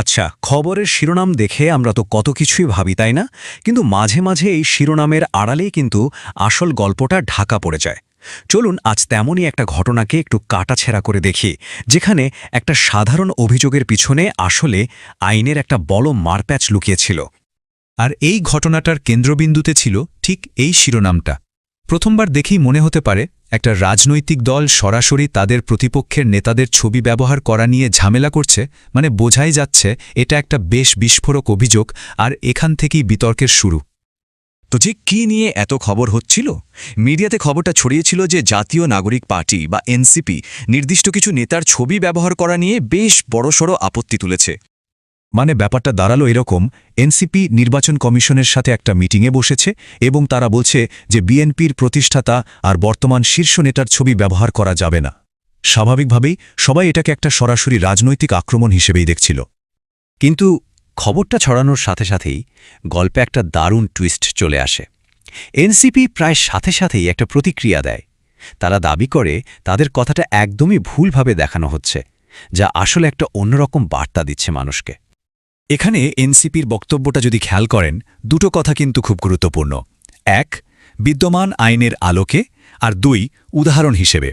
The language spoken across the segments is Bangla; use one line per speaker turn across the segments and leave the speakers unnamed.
আচ্ছা খবরের শিরোনাম দেখে আমরা তো কত কিছুই ভাবি, তাই না? কিন্তু মাঝে মাঝে এই শিরোনামের আড়ালেই কিন্তু আসল গল্পটা ঢাকা পড়ে যায়। চলুন আজ তেমনই একটা ঘটনাকে একটু কাটাছেড়া করে দেখি, যেখানে একটা সাধারণ অভিযোগের পিছনে আসলে আইনের একটা বড় মারপ্যাচ লুকিয়েছিল।
আর এই ঘটনাটার কেন্দ্রবিন্দুতে ছিল ঠিক এই শিরোনামটা। প্রথমবার দেখেই মনে হতে পারে একটা রাজনৈতিক দল সরাসরি তাদের প্রতিপক্ষের নেতাদের ছবি ব্যবহার করা নিয়ে ঝামেলা করছে মানে বোঝাই যাচ্ছে এটা একটা বেশ বিস্ফোরক অভিযোগ আর এখান থেকেই বিতর্কের শুরু।
তো যে কি নিয়ে এত খবর হচ্ছিল? মিডিয়াতে খবরটা ছড়িয়েছিল যে জাতীয় নাগরিক পার্টি বা এনসিপি নির্দিষ্ট কিছু নেতার ছবি ব্যবহার করা নিয়ে বেশ বড়সড় আপত্তি তুলেছে।
মানে ব্যাপারটা দাঁড়াল এরকম, এনসিপি নির্বাচন কমিশনের সাথে একটা মিটিংয়ে বসেছে এবং তারা বলছে যে বিএনপির প্রতিষ্ঠাতা আর বর্তমান শীর্ষ নেতার ছবি ব্যবহার করা যাবে না। স্বাভাবিকভাবেই সবাই এটাকে একটা সরাসরি রাজনৈতিক আক্রমণ হিসেবেই দেখছিল।
কিন্তু খবরটা ছড়ানোর সাথে সাথেই গল্পে একটা দারুণ টুইস্ট চলে আসে। এনসিপি প্রায় সাথে সাথেই একটা প্রতিক্রিয়া দেয়। তারা দাবি করে তাদের কথাটা একদমই ভুলভাবে দেখানো হচ্ছে, যা আসলে একটা অন্যরকম বার্তা দিচ্ছে মানুষকে।
এখানে এনসিপির বক্তব্যটা যদি খেয়াল করেন, দুটো কথা কিন্তু খুব গুরুত্বপূর্ণ। এক, বিদ্যমান আইনের আলোকে, আর দুই, উদাহরণ হিসেবে।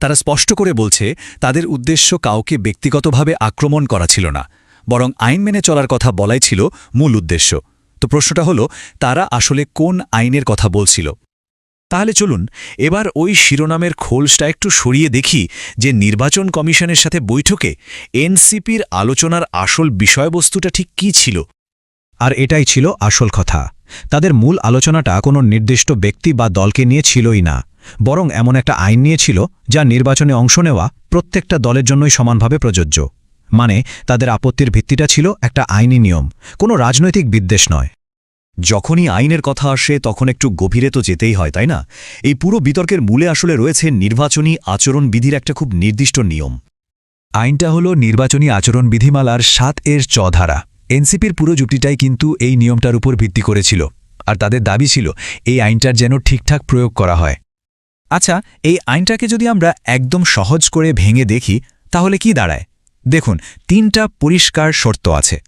তারা স্পষ্ট করে বলছে, তাদের উদ্দেশ্য কাউকে ব্যক্তিগতভাবে আক্রমণ করা ছিল না, বরং আইন মেনে চলার কথা বলাই ছিল মূল উদ্দেশ্য। তো প্রশ্নটা হলো, তারা আসলে কোন আইনের কথা বলছিল? তাহলে চলুন, এবার ওই শিরোনামের খোলসটা একটু সরিয়ে দেখি যে নির্বাচন কমিশনের সাথে বৈঠকে এনসিপির আলোচনার আসল বিষয়বস্তুটা ঠিক কী ছিল।
আর এটাই ছিল আসল কথা। তাদের মূল আলোচনাটা কোনো নির্দিষ্ট ব্যক্তি বা দলকে নিয়ে ছিলই না, বরং এমন একটা আইন নিয়ে ছিল যা নির্বাচনে অংশ নেওয়া প্রত্যেকটা দলের জন্যই সমানভাবে প্রযোজ্য। মানে তাদের আপত্তির ভিত্তিটা ছিল একটা আইনি নিয়ম, কোনো রাজনৈতিক বিদ্বেষ নয়।
যখনই আইনের কথা আসে, তখন একটু গভীরে তো যেতেই হয়, তাই না? এই পুরো বিতর্কের মূলে আসলে রয়েছে নির্বাচনী আচরণবিধির একটা খুব নির্দিষ্ট নিয়ম।
আইনটা হল নির্বাচনী আচরণ বিধিমালার সাত এর চ ধারা। এনসিপির পুরো যুক্তিটাই কিন্তু এই নিয়মটার উপর ভিত্তি করেছিল আর তাদের দাবি ছিল এই আইনটার যেন ঠিকঠাক প্রয়োগ করা হয়। আচ্ছা এই আইনটাকে যদি আমরা একদম সহজ করে ভেঙে দেখি, তাহলে কি দাঁড়ায়? দেখুন, তিনটা পরিষ্কার শর্ত আছে।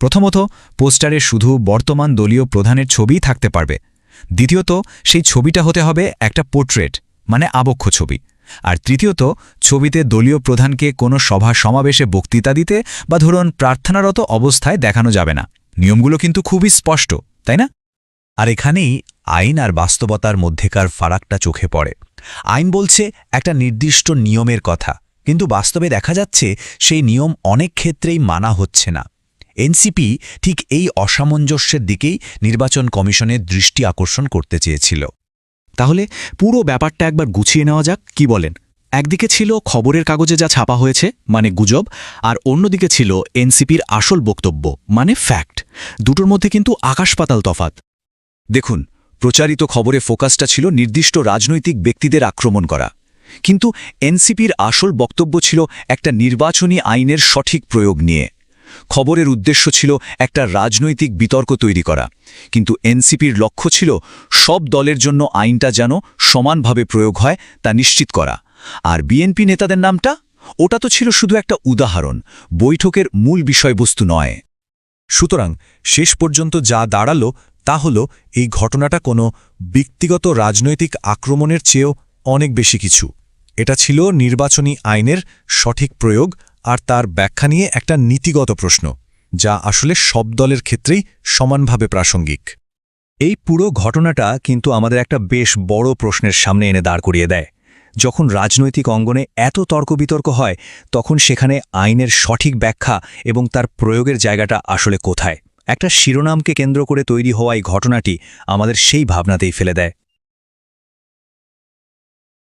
প্রথমত, পোস্টারে শুধু বর্তমান দলীয় প্রধানের ছবিই থাকতে পারবে। দ্বিতীয়ত, সেই ছবিটা হতে হবে একটা পোর্ট্রেট মানে আবক্ষ ছবি। আর তৃতীয়ত, ছবিতে দলীয় প্রধানকে কোনো সভা সমাবেশে বক্তৃতা দিতে বা ধরুন প্রার্থনারত অবস্থায় দেখানো যাবে না। নিয়মগুলো কিন্তু খুবই স্পষ্ট, তাই না?
আর এখানেই আইন আর বাস্তবতার মধ্যেকার ফারাকটা চোখে পড়ে। আইন বলছে একটা নির্দিষ্ট নিয়মের কথা, কিন্তু বাস্তবে দেখা যাচ্ছে সেই নিয়ম অনেক ক্ষেত্রেই মানা হচ্ছে না। এনসিপি ঠিক এই অসামঞ্জস্যের দিকেই নির্বাচন কমিশনের দৃষ্টি আকর্ষণ করতে চেয়েছিল।
তাহলে পুরো ব্যাপারটা একবার গুছিয়ে নেওয়া যাক, কি বলেন? একদিকে ছিল খবরের কাগজে যা ছাপা হয়েছে মানে গুজব, আর অন্যদিকে ছিল এনসিপির আসল বক্তব্য মানে ফ্যাক্ট। দুটোর মধ্যে কিন্তু আকাশপাতাল তফাত
দেখুন, প্রচারিত খবরে ফোকাসটা ছিল নির্দিষ্ট রাজনৈতিক ব্যক্তিদের আক্রমণ করা। কিন্তু এনসিপির আসল বক্তব্য ছিল একটা নির্বাচনী আইনের সঠিক প্রয়োগ নিয়ে। খবরের উদ্দেশ্য ছিল একটা রাজনৈতিক বিতর্ক তৈরি করা। কিন্তু এনসিপির লক্ষ্য ছিল সব দলের জন্য আইনটা যেন সমানভাবে প্রয়োগ হয় তা নিশ্চিত করা। আর বিএনপি নেতাদের নামটা? ওটা তো ছিল শুধু একটা উদাহরণ, বৈঠকের মূল বিষয়বস্তু নয়।
সুতরাং শেষ পর্যন্ত যা দাঁড়াল তা হল এই ঘটনাটা কোনো ব্যক্তিগত রাজনৈতিক আক্রমণের চেয়েও অনেক বেশি কিছু। এটা ছিল নির্বাচনী আইনের সঠিক প্রয়োগ আর তার ব্যাখ্যা নিয়ে একটা নীতিগত প্রশ্ন, যা আসলে সব দলের ক্ষেত্রেই সমানভাবে প্রাসঙ্গিক।
এই পুরো ঘটনাটা কিন্তু আমাদের একটা বেশ বড় প্রশ্নের সামনে এনে দাঁড় করিয়ে দেয়। যখন রাজনৈতিক অঙ্গনে এত তর্ক বিতর্ক হয়, তখন সেখানে আইনের সঠিক ব্যাখ্যা এবং তার প্রয়োগের জায়গাটা আসলে কোথায়? একটা শিরোনামকে কেন্দ্র করে তৈরি হওয়া এই ঘটনাটি আমাদের সেই ভাবনাতেই ফেলে দেয়।